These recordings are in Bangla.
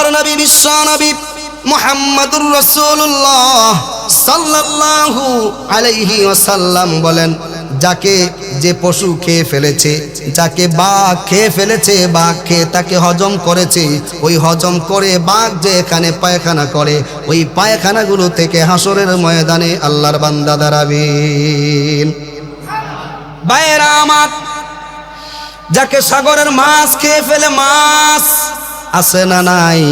আল্লাহর নবী, বিশ্ব নবী মুহাম্মাদুর রাসূলুল্লাহ সাল্লাল্লাহু আলাইহি ওয়াসাল্লাম বলেন, যাকে যে পশু খেয়ে ফেলেছে, যাকে বাঘ খেয়ে ফেলেছে, বাঘ খেয়ে তাকে হজম করেছে, ওই হজম করে বাঘ যে এখানে পায়খানা করে, ওই পায়খানাগুলো থেকে হাসরের ময়দানে আল্লাহর বান্দা দাঁড়াবেন। বাইরা আমার, যাকে সাগরের মাছ খেয়ে ফেলে মাছ আছে না নাই?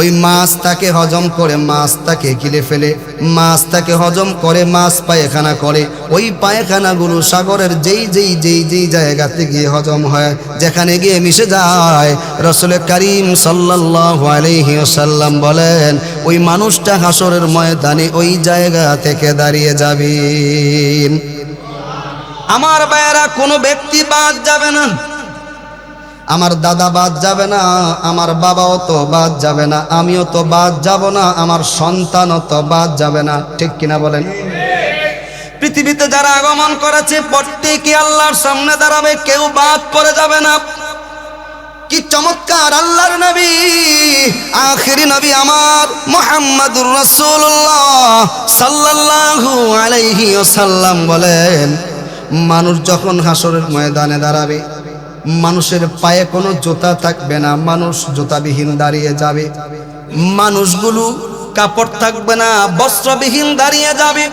ওই মাছ তাকে হজম করে মাছ তাকে গিলে ফেলে মাছ তাকে হজম করে, মাছ পায়খানা করে। ওই পায়খানাগুলো সাগরের যেই যেই যেই যেই জায়গাতে গিয়ে হজম হয়, যেখানে গিয়ে মিশে যায়, রসুল করিম ওয়াসাল্লাম বলেন, ওই মানুষটা হাসরের ময়দানে ওই জায়গা থেকে দাঁড়িয়ে যাবেন আমার ভাইয়েরা, কোনো ব্যক্তি বাদ যাবে না। আমার দাদা বাদ যাবে না, আমার বাবাও তো বাদ যাবে না, আমিও তো বাদ যাব না, আমার সন্তানও তো বাদ যাবে না। ঠিক কিনা বলেন? পৃথিবীতে যারা আগমন করেছে, প্রত্যেকে আল্লাহর সামনে দাঁড়াবে, কেউ বাদ পড়ে যাবে না। কি চমৎকার, আল্লাহর নবী, আখিরি নবী আমার, মোহাম্মদুর রাসূলুল্লাহ সাল্লাল্লাহু আলাইহি ওয়াসাল্লাম বলেন, মানুষ যখন হাসরের ময়দানে দাঁড়াবে মানুষের পায়ে কোনো জুতা থাকবে না, মানুষ জুতাবিহীন দাঁড়িয়ে যাবে। মানুষগুলো কাপড় থাকবে না, বস্ত্রবিহীন দাঁড়িয়ে যাবে।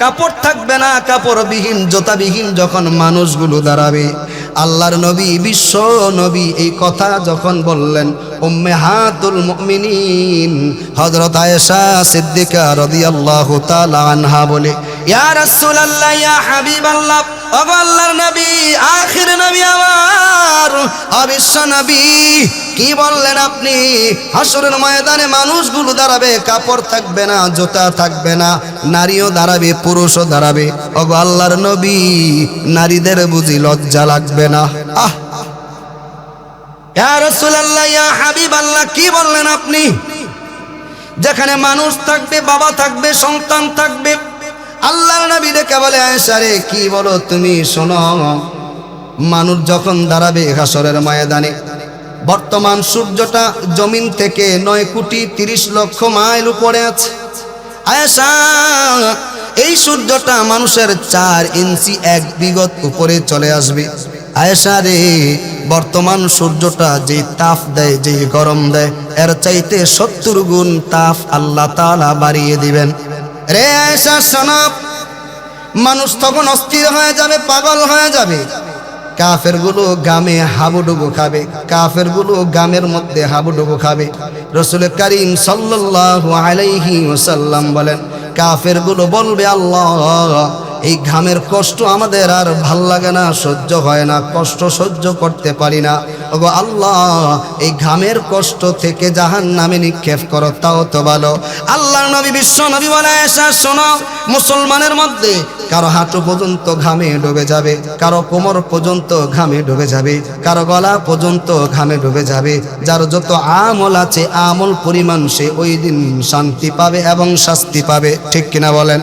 কাপড় থাকবে না, কাপড়বিহীন, জোতাবিহীন যখন মানুষগুলো দাঁড়াবে। আল্লাহর নবী, বিশ্ব নবী এই কথা যখন বললেন, উম্মে হাতুল মুমিনিন, হযরত আয়েশা সিদ্দিকা রাদিয়াল্লাহু তাআলা আনহা বলে, ইয়া রাসূলুল্লাহ, ইয়া হাবিবাল্লাহ আল্লাহর নবী, আখির নবী আমার। অবিশ্ব নবী, কি বললেন আপনি? হাসরের ময়দানে মানুষগুলো দাঁড়াবে, কাপড় থাকবে না, জুতা থাকবে না, নারীও দাঁড়াবে, পুরুষও দাঁড়াবে। ওগো আল্লাহর নবী, নারীদের বুঝি লজ্জা লাগবে না। আহ! কি বললেন আপনি? যেখানে মানুষ থাকবে, বাবা থাকবে, সন্তান থাকবে আল্লাহর নবী ডেকে বলে আয়েশা রে কি বলো তুমি? শোনো, মানুষ যখন দাঁড়াবে হাসরের ময়দানে, বর্তমান সূর্যটা জমিন থেকে নয় কোটি তিরিশ লক্ষ মাইল উপরে আছে। আয়েশা, এই সূর্যটা মানুষের চার ইঞ্চি এক বিগত উপরে চলে আসবে। আয়েশা রে, বর্তমান সূর্যটা যে তাপ দেয় যে গরম দেয়, এর চাইতে সত্তর গুণ তাপ আল্লাহ তালা বাড়িয়ে দিবেন। রে আয়েশা সানাব মানুষ তখন অস্থির হয়ে যাবে, পাগল হয়ে যাবে। কাফেরগুলো গামে হাবুডুবু খাবে কাফেরগুলো গামের মধ্যে হাবুডুবু খাবে। রসুল করিম সাল্লাল্লাহু আলাইহি ওয়াসাল্লাম বলেন কাফেরগুলো বলবে, আল্লাহ এই ঘামের কষ্ট আমাদের আর ভালো লাগে না, সহ্য হয় না, কষ্ট সহ্য করতে পারি না। ওগো আল্লাহ, এই ঘামের কষ্ট থেকে জাহান নামে নিক্ষেপ করো, তাও তো ভালো। আল্লাহ নবী, বিশ্ব নবী বলে, এসা মুসলমানের মধ্যে কারও হাঁটু পর্যন্ত ঘামে ডুবে যাবে, কারও কোমর পর্যন্ত ঘামে ডুবে যাবে, কারও গলা পর্যন্ত ঘামে ডুবে যাবে। যার যত আমল আছে, আমল পরিমাণ সে ওই দিন শান্তি পাবে এবং শাস্তি পাবে। ঠিক কিনা বলেন?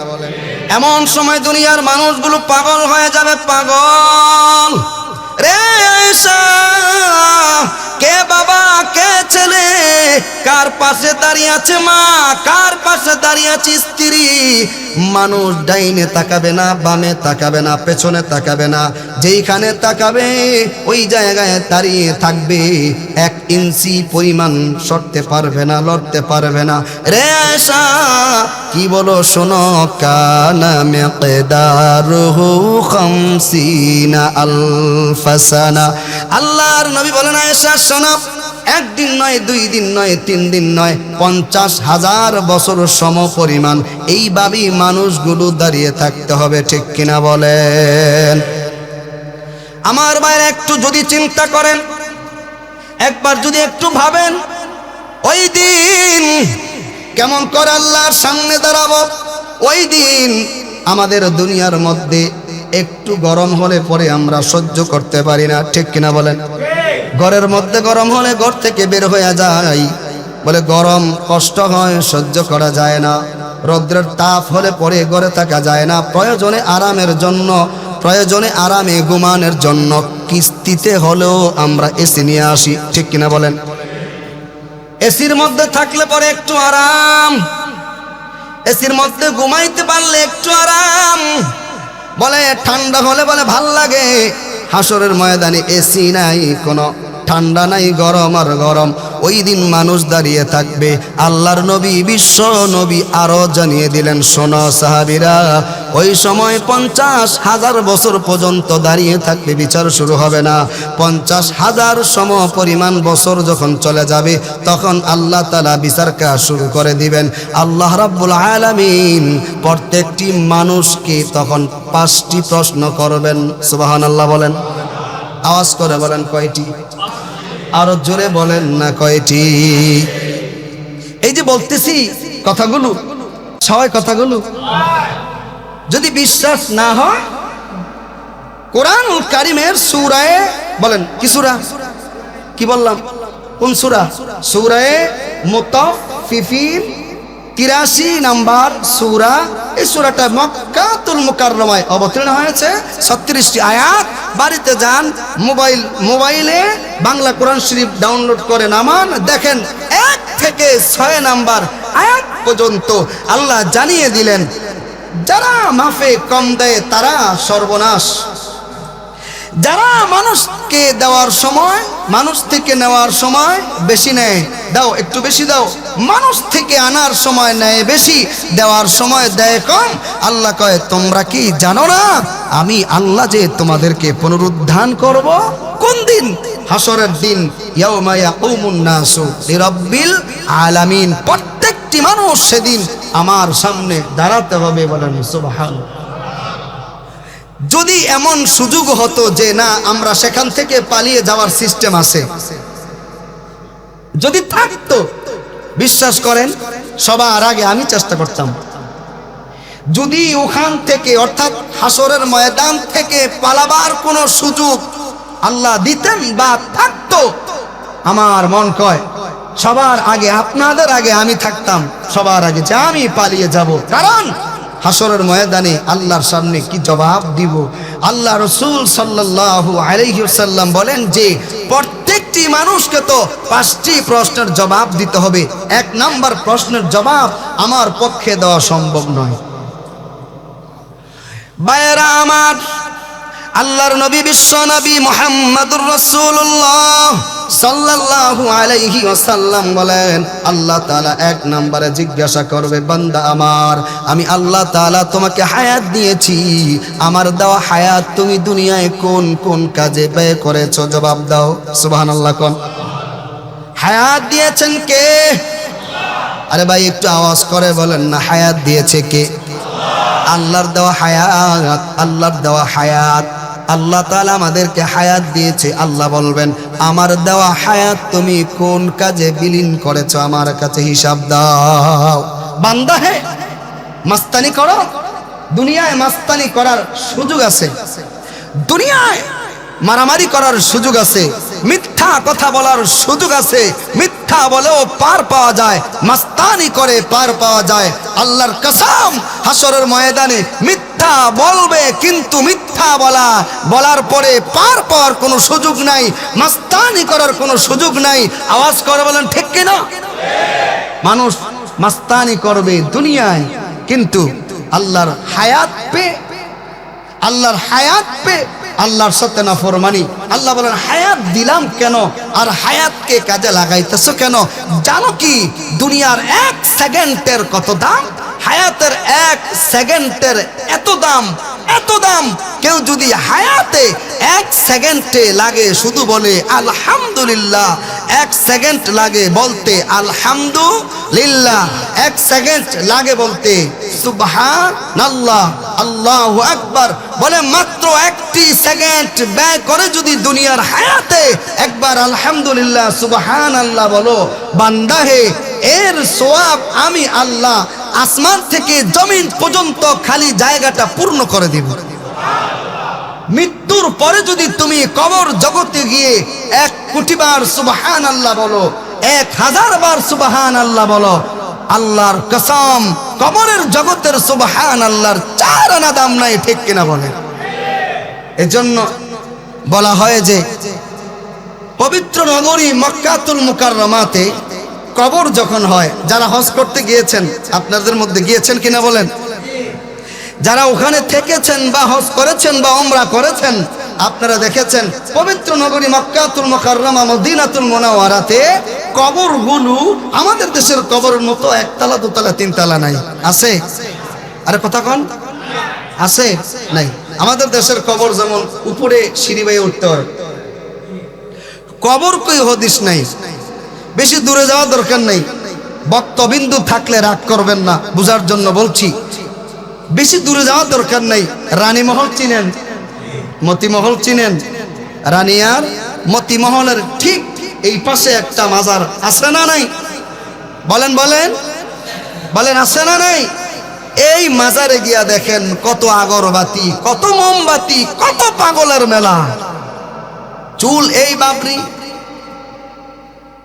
এমন সময় দুনিয়ার মানুষগুলো পাগল হয়ে যাবে পাগল। রে পাশে দাঁড়িয়ে আছে মা? কার পাশে দাঁড়িয়ে আছে স্ত্রী? মানুষ ডাইনে তাকাবে না, বামে তাকাবে না, পেছনে তাকাবে না। যেইখানে তাকাবে, ওই জায়গায় দাঁড়িয়ে থাকবে। এক ইঞ্চি পরিমাণ সরতে পারবে না, লড়তে পারবে না। রে আয়েশা, কি বলো শোনো? কানা মেকেদারুহু খামসিনা আলফাসানা। আল্লাহর নবী বলেন, আয়েশা, শোনো। একদিন নয়, দুই দিন নয়, তিন দিন নয়, পঞ্চাশ হাজার বছর সম পরিমাণ এইভাবেই মানুষগুলো দাঁড়িয়ে থাকতে হবে, ঠিক কিনা বলেন? আমার বাইরে একটু যদি চিন্তা করেন, একবার যদি একটু ভাবেন, ওই দিন কেমন করে আল্লাহর সামনে দাঁড়াবো? ওই দিন আমাদের দুনিয়ার মধ্যে একটু গরম হলে পরে আমরা সহ্য করতে পারি না, ঠিক কিনা বলেন? ঘরের মধ্যে গরম হলে ঘর থেকে বের হয়ে যায়। বলে গরম কষ্ট হয়, সহ্য করা যায় না। রৌদ্রের তাপ হলে পরে ঘরে থাকা যায় না। প্রয়োজনে আরামের জন্য, প্রয়োজনে আরামে ঘুমানোর জন্য কিস্তিতে হলেও আমরা এসি নিয়ে আসি। ঠিক কিনা বলেন? এসির মধ্যে থাকলে পরে একটু আরাম। এসির মধ্যে ঘুমাইতে পারলে একটু আরাম। বলে ঠান্ডা হলে বলে ভালো লাগে। হাসরের ময়দানে এসি নাই কোনো ঠান্ডা নাই গরম আর গরম। ওই দিন মানুষ দাঁড়িয়ে থাকবে। আল্লাহর নবী, বিশ্ব নবী আরও জানিয়ে দিলেন, শোনো সাহাবিরা, ওই সময় পঞ্চাশ হাজার বছর পর্যন্ত দাঁড়িয়ে থাকবে, বিচার শুরু হবে না। পঞ্চাশ হাজার সম পরিমাণ বছর যখন চলে যাবে, তখন আল্লাহ তালা বিচার কাজ শুরু করে দিবেন। আল্লাহ রাব্বুল আলামিন প্রত্যেকটি মানুষকে তখন পাঁচটি প্রশ্ন করবেন। সুবাহান আল্লাহ বলেন। আওয়াজ করে বলেন কয়টি? আরও জোরে বলেন না কয়টি? এই যে বলতেছি কথাগুলো ছয় কথাগুলো। যদি বিশ্বাস না হয়, কোরআন কারিমের সুরায়, বলেন, কি সুরা? কি বললাম? কোন সুরা? সুরায় মুতাফিফির তিরাশি নাম্বার সুরা। এই সুরাটা মক্কাতুল মুকাররমায় অবতীর্ণ হয়েছে। ছত্রিশটি আয়াত। বাড়িতে যান, মোবাইল, মোবাইলে বাংলা কোরআন শরীফ ডাউনলোড করে নামান। দেখেন, এক থেকে ছয় নাম্বার আয়াত পর্যন্ত আল্লাহ জানিয়ে দিলেন, যারা মাফে কম দেয় তারা সর্বনাশ। যারা মানুষকে দেওয়ার সময়, মানুষ থেকে নেওয়ার সময় বেশি নেয়, দাও, একটু বেশি দাও। মানুষ থেকে আনার সময় নেয় বেশি, দেওয়ার সময় দেয় কম। আল্লাহ কয়, তোমরা কি জানো না, আমি আল্লাহ যে তোমাদেরকে পুনরুদ্ধান করব? কোন দিন? হাসরের দিন আলামিন। প্রত্যেকটি মানুষ সেদিন আমার সামনে দাঁড়াতে হবে বলেন, সুবহানাল্লাহ। যদি এমন সুযোগ হতো যে না, আমরা সেখান থেকে পালিয়ে যাওয়ার সিস্টেম আছে। যদি থাকতো, বিশ্বাস করেন, সবার আগে আমি চেষ্টা করতাম। যদি ওখান থেকে, অর্থাৎ হাসরের ময়দান থেকে পালাবার কোনো সুযোগ আল্লাহ দিতেন বা থাকতো, আমার মন কয়, সবার আগে, আপনাদের আগে আমি থাকতাম, সবার আগে যে আমি পালিয়ে যাব। কারণ হাসরের ময়দানে আল্লাহর সামনে কি জবাব দিব? আল্লাহ রসুল সাল্লাহ আলহিসাল্লাম বলেন যে, প্রত্যেকটি মানুষকে তো পাঁচটি প্রশ্নের জবাব দিতে হবে। এক নাম্বার প্রশ্নের জবাব আমার পক্ষে দেওয়া সম্ভব নয়। বায়রা আমার, আল্লাহর নবী বিশ্ব নবী মোহাম্মদুর রসুল্লাহ সাল্লাল্লাহু আলাইহি ওয়াসাল্লাম বলেন, আল্লাহ তাআলা এক নম্বরে জিজ্ঞাসা করবে, বান্দা আমার, আমি আল্লাহ তাআলা তোমাকে হায়াত দিয়েছি। আমার দেওয়া হায়াত তুমি দুনিয়ায় কোন কোন কাজে ব্যয় করেছ? জবাব দাও, সুবহানাল্লাহ কোন। হায়াত দিয়েছেন কে? আরে ভাই, একটু আওয়াজ করে বলেন না, হায়াত দিয়েছে কে? আল্লাহর দেওয়া হায়াত, আল্লাহর দেওয়া হায়াত। আল্লাহ তাআলা আমাদেরকে হায়াত দিয়েছে। আল্লাহ বলবেন, আমার দেওয়া হায়াত তুমি কোন কাজে বিলীন করেছ? আমার কাছে হিসাব দাও। বান্দা হে, মাস্তানি করো। দুনিয়ায় মাস্তানি করার সুযোগ আছে। দুনিয়ায় মারামারি করার সুযোগ আছে। মিথ্যা কথা বলার সুযোগ আছে। মিথ্যা বলেও পার পাওয়া যায়। মাস্তানি করে পার পাওয়া যায়। আল্লাহর কসম হাসরের ময়দানে মিথ্যা বলবে, কিন্তু মিথ্যা বলা, বলার পরে পার পাওয়ার কোনো সুযোগ নাই, মাস্তানি করার কোনো সুযোগ নাই। আওয়াজ করে বলেন, ঠিক কিনা মানুষ মাস্তানি করবে দুনিয়ায়, কিন্তু আল্লাহর হায়াত পে, আল্লাহর হায়াত পে, আল্লাহর সাথে না ফরমানি আল্লাহ বলেন, হায়াত দিলাম কেন? আর হায়াতকে কাজে লাগাইতেছো কেন? জানো কি, দুনিয়ার এক সেকেন্ডের কত দাম? হায়াতের এক সেকেন্ডের এত দাম এত দাম। কেউ যদি হায়াতে এক সেকেন্ডে লাগে, শুধু বলে আলহামদুলিল্লাহ, এক সেকেন্ড লাগে বলতে আলহামদুলিল্লাহ, এক সেকেন্ড লাগে বলতে সুবহান আল্লাহ আকবার। বলে মাত্র একটি সেকেন্ড ব্যয় করে যদি দুনিয়ার হায়াতে একবার আলহামদুলিল্লাহ সুবহান আল্লাহ বলো, বান্দা হে, এর সোয়াব আমি আল্লাহ আসমান থেকে জমিন পর্যন্ত খালি জায়গাটা পূর্ণ করে দিব। মৃত্যুর পরে যদি তুমি কবর জগতে গিয়ে এক কোটি বার সুবাহান আল্লাহ বলো, এক হাজার বার সুবাহান আল্লাহ বলো, আল্লাহর কসম কবরের জগতের সুবাহান আল্লাহর চার আনা দাম নাই, ঠিক কিনা বলে এজন্য বলা হয় যে পবিত্র নগরী মক্কাতুল মুকাররমাতে কবর যখন হয়, যারা হজ করতে গিয়েছেন, আপনাদের মধ্যে গিয়েছেন কিনা বলেন? যারা ওখানে থেকেছেন বা হজ করেছেন বা অমরা করেছেন, আপনারা দেখেছেন, পবিত্র নগরী মক্কাতুল মুকাররমা, মদিনাতুল মুনাওয়ারাতে কবরগুলো আমাদের দেশের কবরের মতো একতলা, দুতলা, তিনতলা নাই। আছে? আরে কথা কন। আছে? নাই। আমাদের দেশের কবর যেমন উপরে সিঁড়ি বেয়ে উঠতে হয়। কবর কই হদিস নাই? বেশি দূরে যাওয়ার দরকার নেই। বক্তবিন্দু থাকলে রাগ করবেন না, বুঝার জন্য বলছি। বেশি দূরে যাওয়ার দরকার নেই, রানীমহল চিনেন। মতিমহল চিনেন। রানিয়ার মতিমহলের ঠিক এই পাশে একটা মাজার আছে না নাই? বলেন বলেন। বলেন, আছে না নাই? এই মাজারে গিয়া দেখেন কত আগরবাতি, কত মোমবাতি, কত পাগলের মেলা। চুল এই বাবরি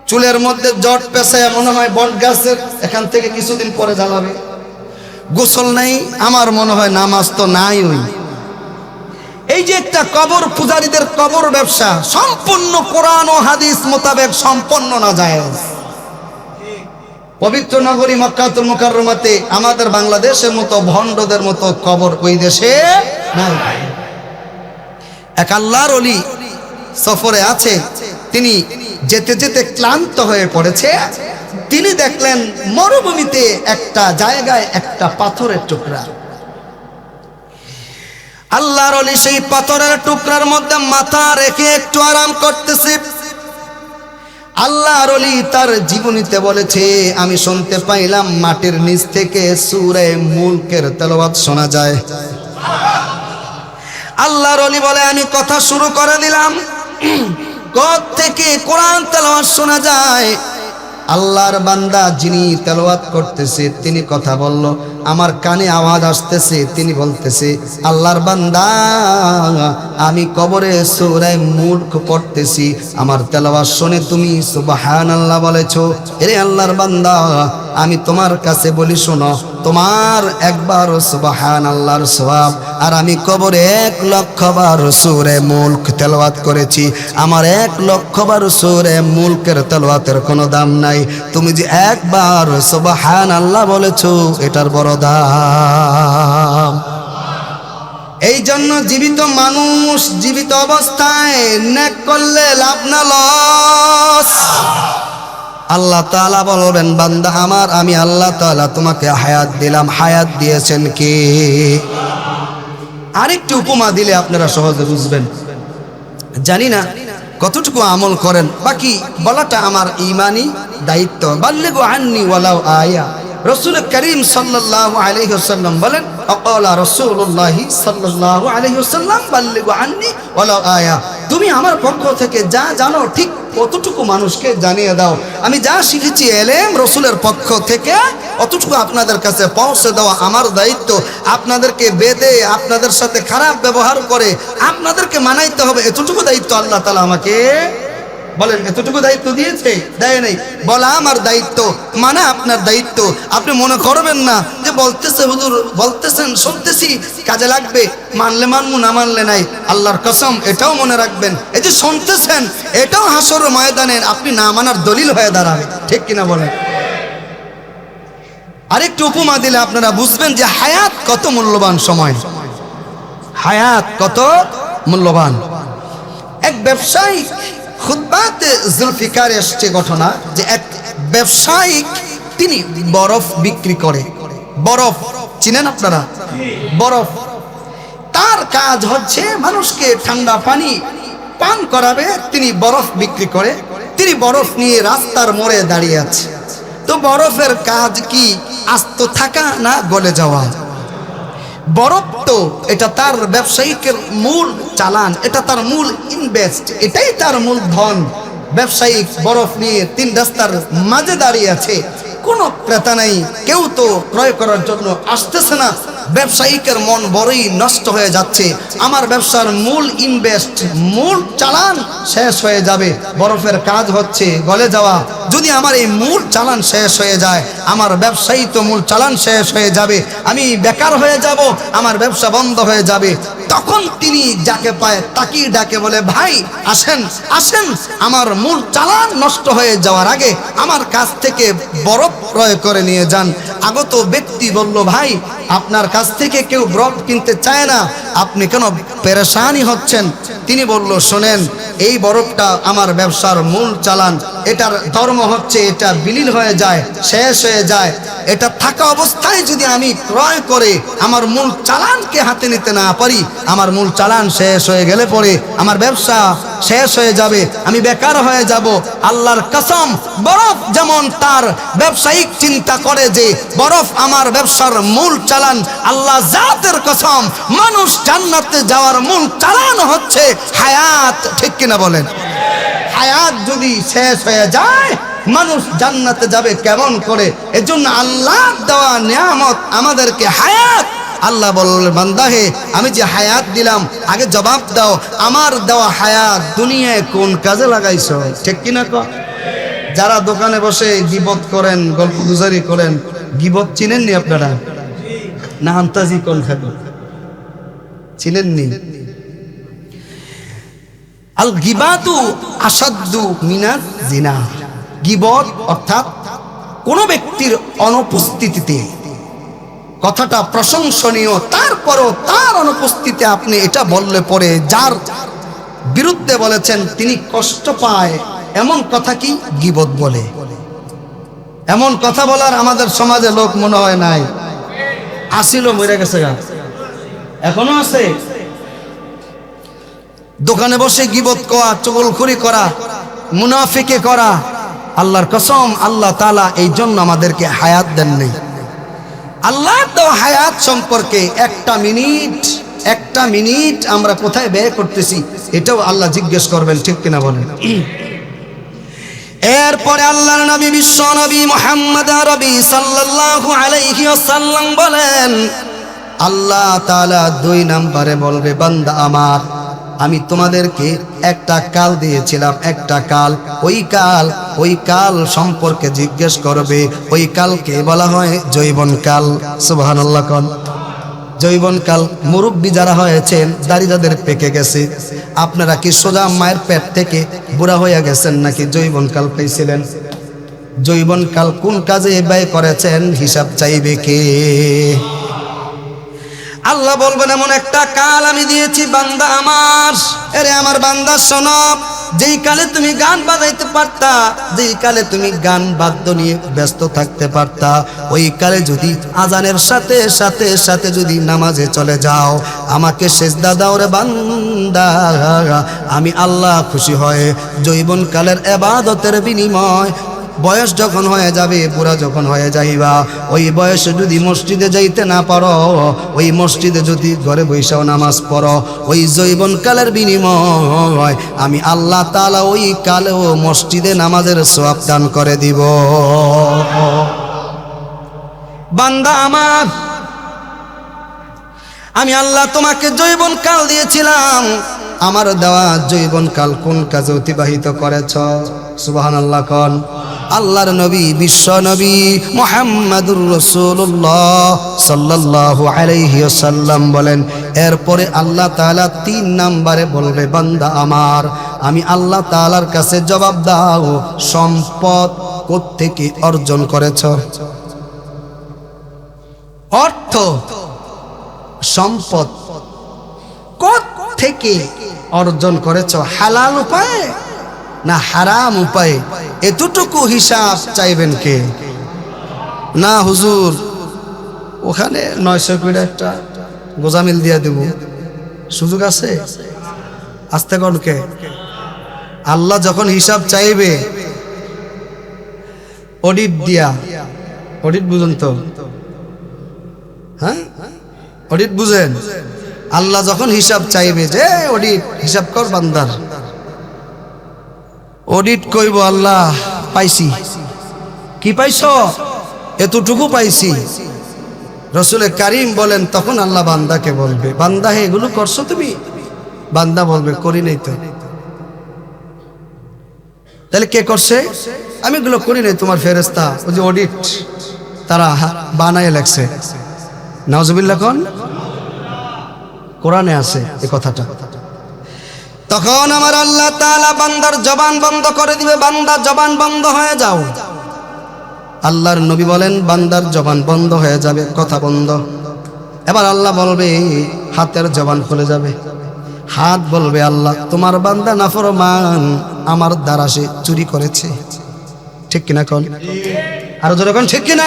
চুলের মধ্যে জট পেঁচায় মনে হয় বট গাছের, এখান থেকে কিছুদিন পরে জ্বালাবে। গোসল নাই, আমার মনে হয় নামাজ তো নাই ওই। এই যে একটা কবর, পূজারীদের কবর ব্যবসা, সম্পূর্ণ কোরআন ও হাদিস মোতাবেক সম্পন্ন না যায় পবিত্র নগরী মক্কাতুল মুকাররমাতে আমাদের বাংলাদেশের মতো ভণ্ডদের মতো কবর ওই দেশে নাই। এক আল্লাহর অলি সফরে আছে, তিনি যেতে যেতে ক্লান্ত হয়ে পড়েছে। তিনি দেখলেন মরুভূমিতে একটা জায়গায় একটা পাথরের টুকরা। আল্লাহর অলি সেই পাথরের টুকরার মধ্যে মাথা রেখে একটু আরাম করতেছে। আল্লাহর অলি তার জীবনীতে বলেছে, আমি শুনতে পাইলাম মাটির নিচ থেকে সুরে মুলকের তেলাওয়াত শোনা যায়। আল্লাহর অলি বলে, আমি কথা শুরু করে দিলাম। কত থেকে কোরআন তেলাওয়াত শোনা যায়। আল্লাহর বান্দা যিনি তেলাওয়াত করতেছে, তিনি কথা বলল, আমার কানে আওয়াজ আসতেছে, তিনি বলতেছে, আল্লাহর বান্দা, আমি কবরে সূরায় মূর্খ পড়তেছি, আমার তেলাওয়াত শুনে তুমি সুবহানাল্লাহ বলেছ এরে আল্লাহর বান্দা, আমি তোমার কাছে বলি শোনো, তোমার একবার সুবাহান আল্লাহর সওয়াব আর আমি কবরে এক লক্ষ বার সুরে মুলক তেলাওয়াত করেছি। আমার এক লক্ষ বার সুরে মুলকের তেলাওয়াতের কোনো দাম নাই। তুমি যে একবার সুবাহান আল্লাহ বলেছ, এটার বড় দাম। এই জন্য জীবিত মানুষ জীবিত অবস্থায় নেক করলে লাভ না, লস। আল্লাহ তাআলা বলবেন, বান্দা আমার, আমি আল্লাহ তাআলা তোমাকে হায়াত দিলাম। হায়াত দিয়েছেন কে? আরেকটি উপমা দিলে আপনারা সহজে বুঝবেন। জানি না কতটুকু আমল করেন, বাকি বলাটা আমার ইমানি দায়িত্ব। বাল্লেগো আননি ওয়ালাও আয়া। রসুল করিম আলাইহি ওয়াসাল্লাম বলেন, অকলা রসুল্লাহ আলাইহি ওয়াসাল্লাম বাল্লেগো আননি ওয়ালাও আয়া। তুমি আমার পক্ষ থেকে যা জানো ঠিক কতটুকু মানুষকে জানিয়ে দাও। আমি যা শিখেছি এলেম রসুলের পক্ষ থেকে, অতটুকু আপনাদের কাছে পৌঁছে দেওয়া আমার দায়িত্ব। আপনাদেরকে বেদে আপনাদের সাথে খারাপ ব্যবহার করে, আপনাদেরকে মানাইতে হবে। এতটুকু দায়িত্ব আল্লাহ তালা আমাকে বলেন, এতটুকু দায়িত্ব দিয়েছে? দেয় নেই। বলা আমার দায়িত্ব মানে আপনার দায়িত্ব। আপনি মনে করবেন না যে বলতেছে হুজুর, বলতেছেন, শুনতেছি, কাজে লাগবে। মানলে মানবো, না মানলে নাই। আল্লাহর কসম, এটাও মনে রাখবেন। এই যে শুনতেছেন, এটাও হাসর ময়দানের আপনি না মানার দলিল হয়ে দাঁড়াবে। ঠিক কিনা বলেন? আরেকটু উপমা দিলে আপনারা বুঝবেন যে হায়াত কত মূল্যবান সময়। হায়াত কত মূল্যবান। এক ব্যবসায়িক খুদ্বাতে জুলফিকার এসছে ঘটনা যে এক ব্যবসায়িক তিনি বরফ বিক্রি করে। বরফ, চিনেন আপনারা? বরফ। তার কাজ হচ্ছে মানুষকে ঠান্ডা পানি পান করাবে। তিনি বরফ বিক্রি করে, তিনি বরফ নিয়ে রাস্তার মোড়ে দাঁড়িয়ে আছে। তো বরফের কাজ কি, আস্ত থাকা না গলে যাওয়া? বরফ তো এটা তার ব্যবসায়িকের মূল চালান, এটা তার মূল ইনভেস্ট এটাই তার মূল ধন। ব্যবসায়িক বরফ নিয়ে তিন রাস্তার মাঝে দাঁড়িয়ে আছে। কোনো ক্রেতা নাই, কেউ তো ক্রয় করার জন্য আসতেছে না। ব্যবসায়িকের মন বড়ই নষ্ট হয়ে যাচ্ছে। আমার ব্যবসার মূল ইনভেস্ট মূল চালান শেষ হয়ে যাবে। বরফের কাজ হচ্ছে গলে যাওয়া। যদি আমার এই মূল চালান শেষ হয়ে যায়, আমার ব্যবসায়ী তো মূল চালান শেষ হয়ে যাবে। আমি বেকার হয়ে যাব, আমার ব্যবসা বন্ধ হয়ে যাবে। তখন তিনি যাকে পায় তাকেই ডাকে বলে, ভাই, আসেন আসেন। আমার মূল চালান নষ্ট হয়ে যাওয়ার আগে আমার কাছ থেকে বরফ ক্রয় করে নিয়ে যান। আগত ব্যক্তি বলল, ভাই, আপনার কাছ থেকে কেউ বরফ কিনতে চায় না। আপনি কেন পেরেশানি হচ্ছেন? তিনি বলল, শোনেন, এই বরফটা আমার ব্যবসার মূল চালান। এটার ধর্ম হচ্ছে, এটা বিলীন হয়ে যায়, শেষ হয়ে যায়। এটা থাকা অবস্থায় যদি আমি ক্রয় করে, আমার মূল চালানকে হাতে নিতে না পারি, আমার মূল চালান শেষ হয়ে গেলে পরে আমার ব্যবসা শেষ হয়ে যাবে, আমি বেকার হয়ে যাব। আল্লাহর কসম, বরফ যেমন তার ব্যবসায়িক চিন্তা করে যে, বরফ আমার ব্যবসার মূল চালান, আল্লাহ জাতের কসম, মানুষ জান্নাতে যাওয়ার মূল চালান হচ্ছে হায়াত, ঠিক কিনা বলেন? হায়াত যদি শেষ হয়ে যায়, মানুষ জান্নাতে যাবে কেমন করে? এজন্য আল্লাহ দেওয়া নিয়ামত আমাদেরকে হায়াত। আল্লাহ বললেন, বান্দা হে, আমি যে হায়াত দিলাম, আগে জবাব দাও, আমার দেওয়া হায়াত দুনিয়ায় কোন কাজে লাগাইছো? ঠিক কিনা ক? যারা দোকানে বসে গিবত করেন গল্প গুজারি করেন, গিবত চিনেননি আপনারা? না, আন্তাজি কোন খাবে? চিনেননি? আল গিবাতু আসাদ্দু মিনাজ জিনা। গিবত অর্থাৎ কোন ব্যক্তির অনুপস্থিতিতে। কথাটা প্রশংসনীয়, তারপরও তার অনুপস্থিতিতে আপনি এটা বললে পরে যার বিরুদ্ধে বলেছেন তিনি কষ্ট পায়, এমন কথা কি গিবত বলে? এমন কথা বলার আমাদের সমাজে লোক মনে হয় নাই। আসিল মরে গেছে এখনও আছে? দোকানে বসে গিবত করা চগলখুরি করা, মুনাফিকে করা, আল্লাহর কসম, আল্লাহ তালা এই জন্য আমাদেরকে হায়াত দেন নেই। আল্লাহ তো হায়াত সম্পর্কে একটা মিনিট একটা মিনিট আমরা কোথায় ব্যয় করতেছি, এটাও আল্লাহ জিজ্ঞেস করবেন, ঠিক কিনা বলেন? এরপরে আল্লাহর নবী, বিশ্ব নবী মোহাম্মদ রবি সাল্লাল্লাহু আলাইহি ওয়াসাল্লাম বলেন, আল্লাহ তাআলা দুই নম্বরে বলবে, বান্দা আমার আমি তোমাদেরকে একটা কাল দিয়েছিলাম, একটা কাল। ওই কাল ওই কাল সম্পর্কে জিজ্ঞেস করবে, ওই কালকে বলা হয় জৈবন কাল। সুবহানাল্লাহ জৈবনকাল মুরব্বী যারা হয়েছেন দাড়ি যাদের পেকে গেছে। আপনারা কি সোজা মায়ের পেট থেকে বুড়া হইয়া গেছেন নাকি জৈবনকাল পেয়েছিলেন? জৈবনকাল কোন কাজে ব্যয় করেছেন, হিসাব চাইবে কে? আল্লাহ বলবেন, এমন একটা কাল আমি দিয়েছি, বান্দা আমার। এরে আমার বান্দা শোনব যেই কালে তুমি গান বাজাইতে পারতা, যেই কালে তুমি গান বাদ্য নিয়ে ব্যস্ত থাকতে পারতা, ওই কালে যদি আজানের সাথে সাথে সাথে যদি নামাজে চলে যাও, আমাকে শেষ দাদাও রে বান্দা। আমি আল্লাহ খুশি হয়ে জৈবন কালের এবাদতের বিনিময় বয়স যখন হয়ে যাবে, বুড়া যখন হয়ে যাইবা। ওই বয়সে যদি মসজিদে যাইতে না পারো, ওই মসজিদে যদি ঘরে বৈশাও নামাজ পড়ো, ওই জৈবন কালের বিনিময় আমি আল্লাহ তালা ওই কালেও মসজিদে নামাজের সোয়াব দান করে দিব। বান্দা আমার, আমি আল্লাহ তোমাকে জৈবন কাল দিয়েছিলাম। আমার দেওয়া জৈবন কাল কোন কাজে অতিবাহিত করেছ? সুবাহান আল্লাহ কন। আল্লাহর নবী, বিশ্ব নবী মোহাম্মদুর রসুল্লাহ সাল্লাল্লাহু আলাইহি সাল্লাম বলেন, এরপরে আল্লাহ তাআলা তিন নাম্বারে বলবে, বান্দা আমার, আমি আল্লাহ তালার কাছে জবাব দাও, সম্পদ কোত্থেকে অর্জন করেছ? অর্থ, সম্পদ থেকে অর্জন করেছ? হালাল উপায়ে? না হারাম উপায়ে এতটুকু হিসাব চাইবেন কে? না, হুজুর, ওখানে নয়শো কোটি একটা গোজামিল দিয়া দেব। সুযোগ আছে? আসতে কে? আল্লাহ যখন হিসাব চাইবে, অডিট দিয়া, অডিট বুঝুন তো? হ্যাঁ? অডিট বুঝেন? আল্লাহ যখন হিসাব চাইবে যে, অডিট, হিসাব কর বান্দার। অডিট কইব, আল্লাহ, পাইছি। কি পাইছ? এতটুকু পাইছি। রসুলের কারিম বলেন, তখন আল্লাহ বান্দাকে বলবে। বান্দা হে, এগুলো করছ তুমি? বান্দা বলবে, করি নাই তো। তাহলে কে করছে? আমি এগুলো করি নাই, তোমার ফেরেস্তা ওই যে অডিট, তারা বানায় লাগছে নজবিল্লা কন কোরআনে আছে এই কথাটা। তখন আমার আল্লাহ তালা বান্দার জবান বন্ধ করে দিবে, বান্দা জবান বন্ধ হয়ে যাও। আল্লাহর নবী বলেন, বান্দার জবান বন্ধ হয়ে যাবে, কথা বন্ধ। এবার আল্লাহ বলবে, হাতের জবান খুলে যাবে। হাত বলবে, আল্লাহ, তোমার বান্দা নাফরমান, আমার দ্বারা সে চুরি করেছে। ঠিক কিনা কোন? আরও জোরে কোন, ঠিক কিনা?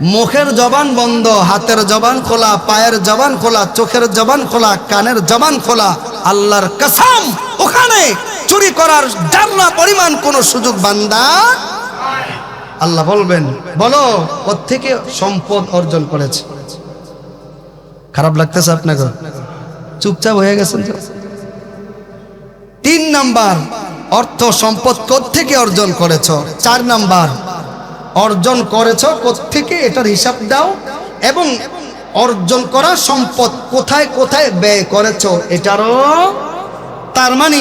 মুখের জবান বন্ধ, হাতের জবান খোলা, পায়ের জবান খোলা, চোখের জবান খোলা, কানের জবান খোলা। আল্লাহর কসম, ওখানে চুরি করার জানলা পরিমাণ কোন সুযোগ বান্দা আল্লাহ বলবেন, বলো ওর থেকে সম্পদ অর্জন করেছে? খারাপ লাগতেছে আপনাকে? চুপচাপ হয়ে গেছেন তিন নাম্বার, অর্থ সম্পদ থেকে অর্জন করেছ? চার নাম্বার, অর্জন করেছ থেকে এটার হিসাব দাও। এবং অর্জন করা সম্পদ কোথায় কোথায় ব্যয় করেছ এটারও তার মানে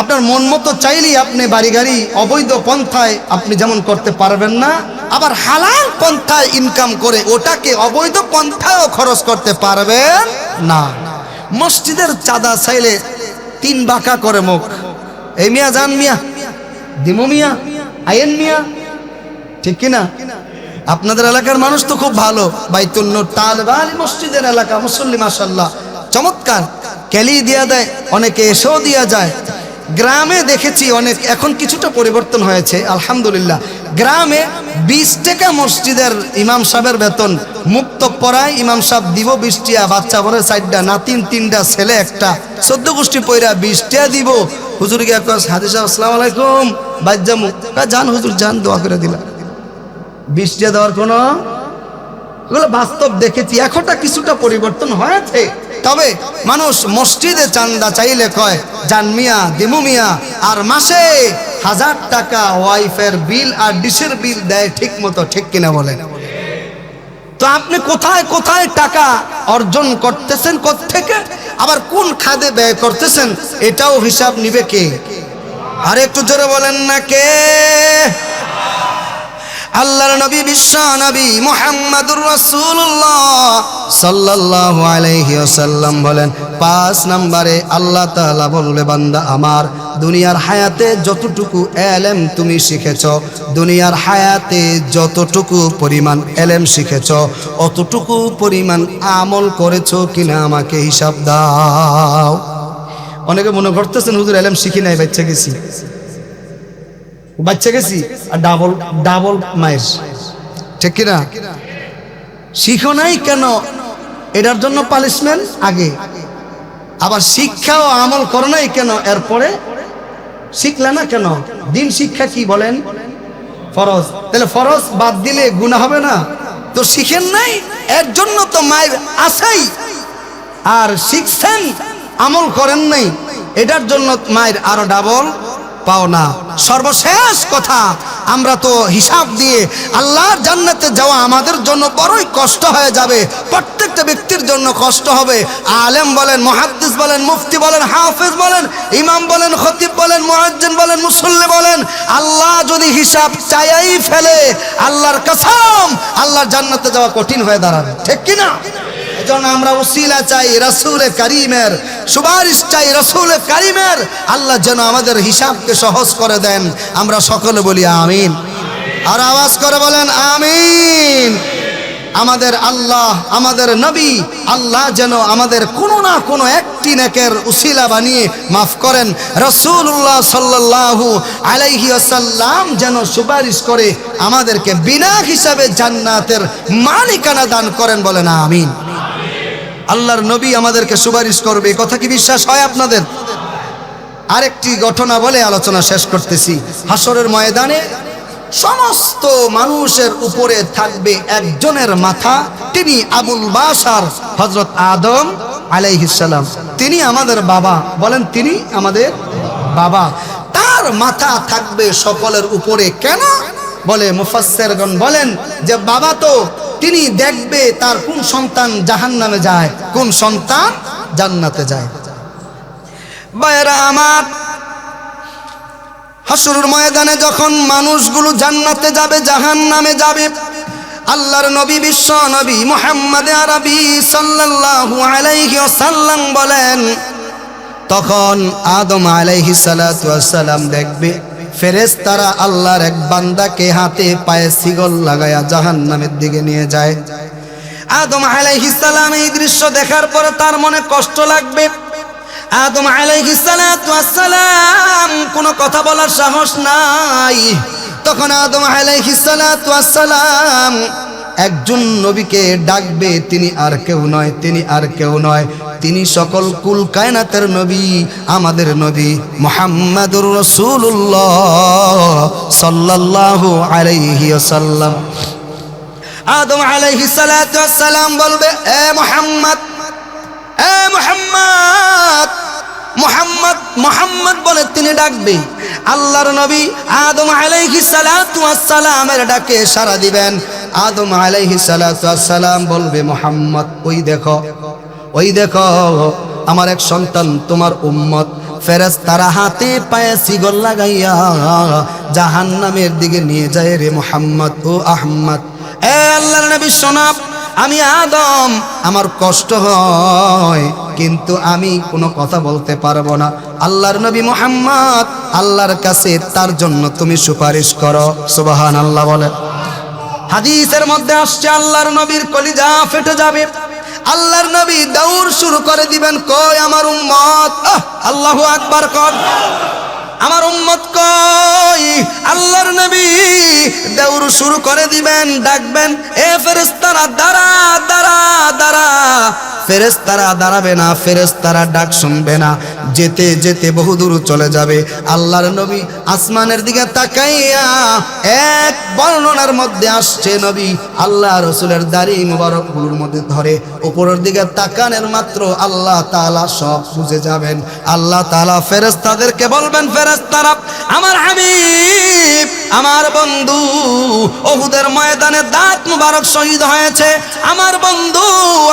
আপনার মন মতো চাইলেই আপনি বাড়ি গাড়ি, অবৈধ পন্থায় আপনি যেমন করতে পারবেন না, আবার হালাল পন্থায় ইনকাম করে ওটাকে অবৈধ পন্থায়ও খরচ করতে পারবেন না। মসজিদের চাঁদা চাইলে তিন বাঁকা করে মুখ। এই মিয়া, জান মিয়া, দিমু মিয়া, আয়েন মিয়া, ঠিক কিনা? আপনাদের এলাকার মানুষ তো খুব ভালো। বাইতুন্ন টাল বালি মসজিদের এলাকা, মুসল্লি মাসাল্লাহ চমৎকার। ক্যালি দিয়া দেয়, অনেকে এসেও দিয়া যায়। গ্রামে দেখেছি অনেক, এখন কিছুটা পরিবর্তন হয়েছে, আলহামদুলিল্লাহ। গ্রামে বিশ টাকা মসজিদের ইমাম সাহেবের বেতন, মুক্ত পড়ায় ইমাম সাহেব দিব বিশটিয়া বাচ্চা ভরে চারটা, নাতিন তিনটা, ছেলে একটা। চোদ্দ গোষ্ঠী পয়রা বিশটিয়া দিব। হুজুর গিয়া হাদিস আসসালাম আলাইকুম। বাজ্জামু যান হুজুর, যান, দোয়া করে দিলাম। বৃষ্টিয়া দেওয়ার কোনো এগুলো বাস্তব দেখেছি। এখনটা কিছুটা পরিবর্তন হয়েছে। তবে মানুষ মসজিদে চান্দা চাইলে কয়, জান মিয়া, দিমু মিয়া, আর মাসে হাজার টাকা ওয়াইফের বিল আর ডিশের বিল দেয় ঠিক মতো ঠিক কিনা বলেন? তো আপনি কোথায় কোথায় টাকা অর্জন করতেছেন থেকে আবার কোন খাদে ব্যয় করতেছেন? এটাও হিসাব নিবে কে? আর একটু জোরে বলেন না কে? আল্লাহর নবী, বিশ্ব নবী মুহাম্মাদুর রাসূলুল্লাহ সাল্লাল্লাহু আলাইহি ওয়াসাল্লাম বলেন, পাঁচ নম্বরে আল্লাহ তাআলা বলবে, বান্দা আমার, দুনিয়ার হায়াতে যতটুকু এলেম তুমি শিখেছ, দুনিয়ার হায়াতে যতটুকু পরিমাণ এলেম শিখেছ, অতটুকু পরিমাণ আমল করেছ কিনা আমাকে হিসাব দাও। অনেকে মনে করতেছেন, হুজুর এলেম শিখি নাই বাচ্চা গেছি। বাচ্চা গেছি আর ডাবল ডাবল মায়ের। ঠিক কিনা? শিখো নাই কেন? এটার জন্য পালিশমেন্ট আগে। আবার শিক্ষা ও আমল করো নাই কেন? এরপরে শিখলে না কেন? দিন শিক্ষা কি বলেন? ফরজ। তাহলে ফরজ বাদ দিলে গুণা হবে না। তো শিখেন নাই? এর জন্য তো মায়ের আছেই আর শিখছেন, আমল করেন নাই। এটার জন্য মায়ের আরও ডাবল পাও না। সর্বশেষ কথা, আমরা তো হিসাব দিয়ে আল্লাহর জান্নাতে যাওয়া আমাদের জন্য বড়ই কষ্ট হয়ে যাবে। প্রত্যেকটা ব্যক্তির জন্য কষ্ট হবে। আলেম বলেন, মহাদ্দিস বলেন, মুফতি বলেন, হাফেজ বলেন, ইমাম বলেন, খতিব বলেন মুয়াজ্জিন বলেন, মুসল্লি বলেন, আল্লাহ যদি হিসাব চাইয়াই ফেলে, আল্লাহর কসম, আল্লাহর জান্নাতে যাওয়া কঠিন হয়ে দাঁড়াবে। ঠিক কিনা? এজন্য আমরা উসিলা চাই, রসুল করিমের, সুপারিশ চাই রসুল করিমের, আল্লাহ যেন আমাদের হিসাবকে সহজ করে দেন। আমরা সকলে বলি আমিন। আর আওয়াজ করে বলেন আমিন। আমাদের আল্লাহ, আমাদের নবী, আল্লাহ যেন আমাদের কোনো না কোনো একটি নেকের উসিলা বানিয়ে মাফ করেন। রসুল্লাহ সাল্লাল্লাহু আলাইহি আসাল্লাম যেন সুপারিশ করে আমাদেরকে বিনা হিসাবে জান্নাতের মালিকানা দান করেন বলেন আমিন। আল্লাহর নবী আমাদেরকে সুপারিশ করবে কথা কি বিশ্বাস হয় আপনাদের? আরেকটি ঘটনা বলে আলোচনা শেষ করতেছি। হাসরের ময়দানে সমস্ত মানুষের উপরে থাকবে একজনের মাথা, তিনি আবুল বাসার হজরত আদম আলাইহিসাল্লাম তিনি আমাদের বাবা, বলেন তিনি আমাদের বাবা। তার মাথা থাকবে সকলের উপরে। কেন? বলে মুফাসসিরগণ বলেন যে, বাবা তো তিনি দেখবে তার কোন সন্তান জাহান নামে যায়, কোন সন্তান জান্নাতে যায়। বাইরা আমার হাসুর ময়দানে যখন মানুষগুলো জান্নাতে যাবে জাহান নামে যাবে, আল্লাহর নবী বিশ্ব নবী মোহাম্মদ আরবি সাল্লাল্লাহু আলাইহি ওয়াসাল্লাম বলেন, তখন আদম আলাইহি সালাম দেখবে ফেরেস তারা আল্লাহর এক বান্দাকে হাতে পায়ে সিগল লাগায়া জাহান নামের দিকে নিয়ে যায়। আদম আলাইহিসালাম এই দৃশ্য দেখার পরে তার মনে কষ্ট লাগবে। আদম আলাইহিসালাম কোনো কথা বলার সাহস নাই। তখন আদম আলাইহি সালাম একজন নবীকে ডাকবে, তিনি আর কেউ নয়, তিনি আর কেউ নয়। তিনি সকল কুল কায়নাতের নবী, আমাদের নবী মোহাম্মদুর রসুল্লাহ সাল্লাল্লাহু আলাইহি ওয়াসাল্লাম। আদম আলাইহি সালাম বলবে, এ মোহাম্মদ এ মোহাম্মদ মোহাম্মদ মোহাম্মদ বলে তিনি ডাকবে। আল্লাহর নবী আদম আলাইহি সালামের ডাকে সারা দিবেন। আদম আলাইহি সালাম বলবে, মোহাম্মদ, ওই দেখো ওই দেখো, আমার এক সন্তান তোমার উম্মত। ফেরেস তারা হাতে পায়ে সিগল লাগাইয়া জাহান্নামের দিকে নিয়ে যায় রে মোহাম্মদ ও আহম্মদ। এ আল্লাহর নবী শোনাব আমি আদম, আমার কষ্ট হয়, কিন্তু আমি কোনো কথা বলতে পারব না। আল্লাহর নবী মোহাম্মদ, আল্লাহর কাছে তার জন্য তুমি সুপারিশ করো সুবাহান আল্লাহ বলে। হাদিসের মধ্যে আসছে, আল্লাহর নবীর কলিজা ফেটে যাবে। আল্লাহর নবী দৌড় শুরু করে দিবেন, কয়, আমার উম্মত। আল্লাহ আকবার কর। আমার উম্মত কই? আল্লাহর নবী দৌড় শুরু করে দিবেন, ডাকবেন, এ ফেরেস্তারা দাঁড়া দাঁড়া দাঁড়া। ফেরেস্তারা দাঁড়াবে না ফেরেস্তারা ডাক শুনবে না। যেতে যেতে বহুদূর চলে যাবে। আল্লাহর নবী আসমানের দিকে তাকাইয়া এক বর্ণনার মধ্যে আসছে নবী, আল্লাহ রসুলের দাড়ি মুবারকগুলোর মধ্যে ধরে। উপরের দিকে তাকানের মাত্র আল্লাহ তাআলা সব বুঝে যাবেন। আল্লাহ তাআলা ফেরেস্তাদেরকে বলবেন ফেরেস্তারা আমার হাবিব, আমার বন্ধু ময়দানে দাঁত মুবারক শহীদ হয়েছে। আমার বন্ধু,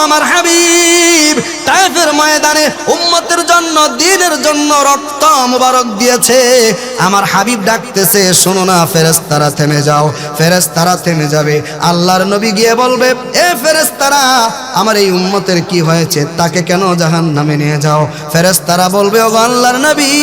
আমার হাবিব তাইফের ময়দানে উম্মতের জন্য, দিনের জন্য রক্ত মুবারক দিয়েছে। আমার হাবিব ডাকতেছে, শোনো না ফেরেস্তারা থেমে যাও ফেরেস্তারা থেমে যাবে। আল্লাহর নবী গিয়ে বলবে, এ ফেরেস্তারা আমার এই উম্মতের কি হয়েছে? তাকে কেন জাহান নামে নিয়ে যাও? ফেরেস্তারা বলবে ও আল্লাহর নবী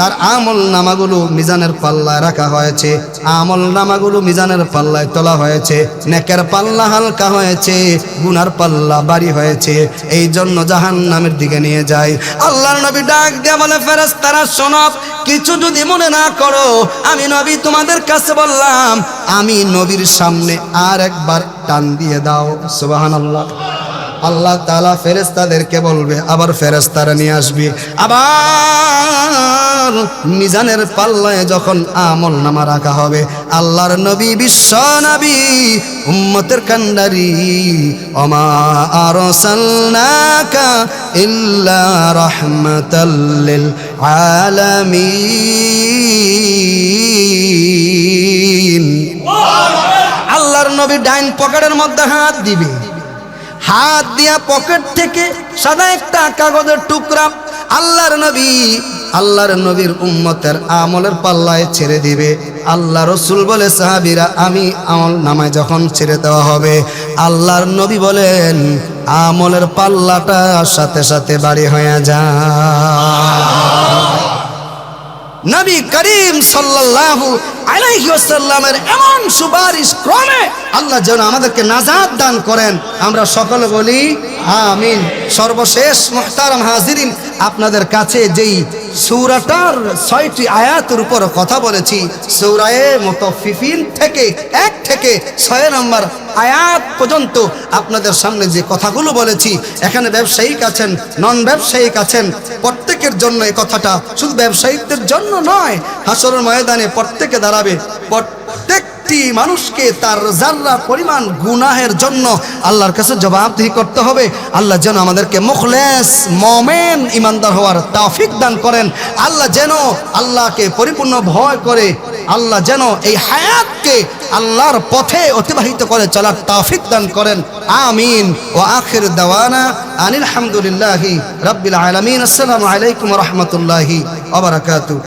তার আমল নামাগুলো মিজানের পাল্লায় রাখা হয়েছে। আমল নামাগুলো মিজানের পাল্লায় তোলা হয়েছে। নেকের পাল্লা হালকা হয়েছে, গুনার পাল্লা বাড়ি হয়েছে। এই জন্য জাহান নামের দিকে নিয়ে যায়। আল্লাহর নবী ডাক দিয়ে বলে ফেরেস তারা শোনব কিছু যদি মনে না করো, আমি নবী তোমাদের কাছে বললাম, আমি নবীর সামনে আর একবার টান দিয়ে দাও। সুবাহান আল্লাহ আল্লাহ তালা ফেরেস্তাদেরকে বলবে, আবার ফেরেস্তারা নিয়ে আসবি। আবার মিজানের পাল্লায় যখন আমল নামা রাখা হবে, আল্লাহর নবী বিশ্ব নবী, উম্মতের কান্ডারি অমা আর ইল্লা রহমতাল্লিল আলামিন। আল্লাহর নবী ডাইন পকেটের মধ্যে হাত দিবে। হাত দিয়া পকেট থেকে সাদা একটা কাগজের টুকরা আল্লাহর নবী আল্লাহর নবীর উম্মতের আমলের পাল্লায় ছেড়ে দিবে। আল্লাহ রসুল বলে, সাহাবিরা, আমি আমল নামায় যখন ছেড়ে দেওয়া হবে, আল্লাহর নবী বলেন, আমলের পাল্লাটা সাথে সাথে বাড়ি হয়ে যায় নবী করিম সাল্লাল্লাহু আলাইহি ওয়াসাল্লামের এমন সুপারিশ ক্রমে আল্লাহ যেন আমাদেরকে নাজাত দান করেন। আমরা সকলে বলি, আমিন। সর্বশেষ মুহতারাম হাজিরিন আপনাদের কাছে যেই সৌরাটার ছয়টি আয়াতের উপর কথা বলেছি, সৌরায়ে মুতাফফিফিন থেকে এক থেকে ছয় নম্বর আয়াত পর্যন্ত আপনাদের সামনে যে কথাগুলো বলেছি, এখানে ব্যবসায়িক আছেন নন ব্যবসায়িক আছেন, প্রত্যেকের জন্য এই কথাটা শুধু ব্যবসায়িকদের জন্য নয় হাসরের ময়দানে প্রত্যেকে দাঁড়াবে প্রত্যেকটি মানুষকে তার জাররা পরিমাণ গুনাহের জন্য আল্লাহর কাছে জবাবদিহি করতে হবে, আল্লাহ যেন আমাদেরকে মুখলেস, মমেন ইমানদার হওয়ার তাফিক দান করেন। আল্লাহ যেন আল্লাহকে পরিপূর্ণ ভয় করে, আল্লাহ যেন এই হায়াতকে আল্লাহর পথে অতিবাহিত করে চলার তাফিক দান করেন। আমিন। ও আখির দাওয়ানা আনিল হামদুলিল্লাহি রাব্বিল আলামিন। আসসালামু আলাইকুম রহমতুল্লাহি ওয়া বারাকাতুহু।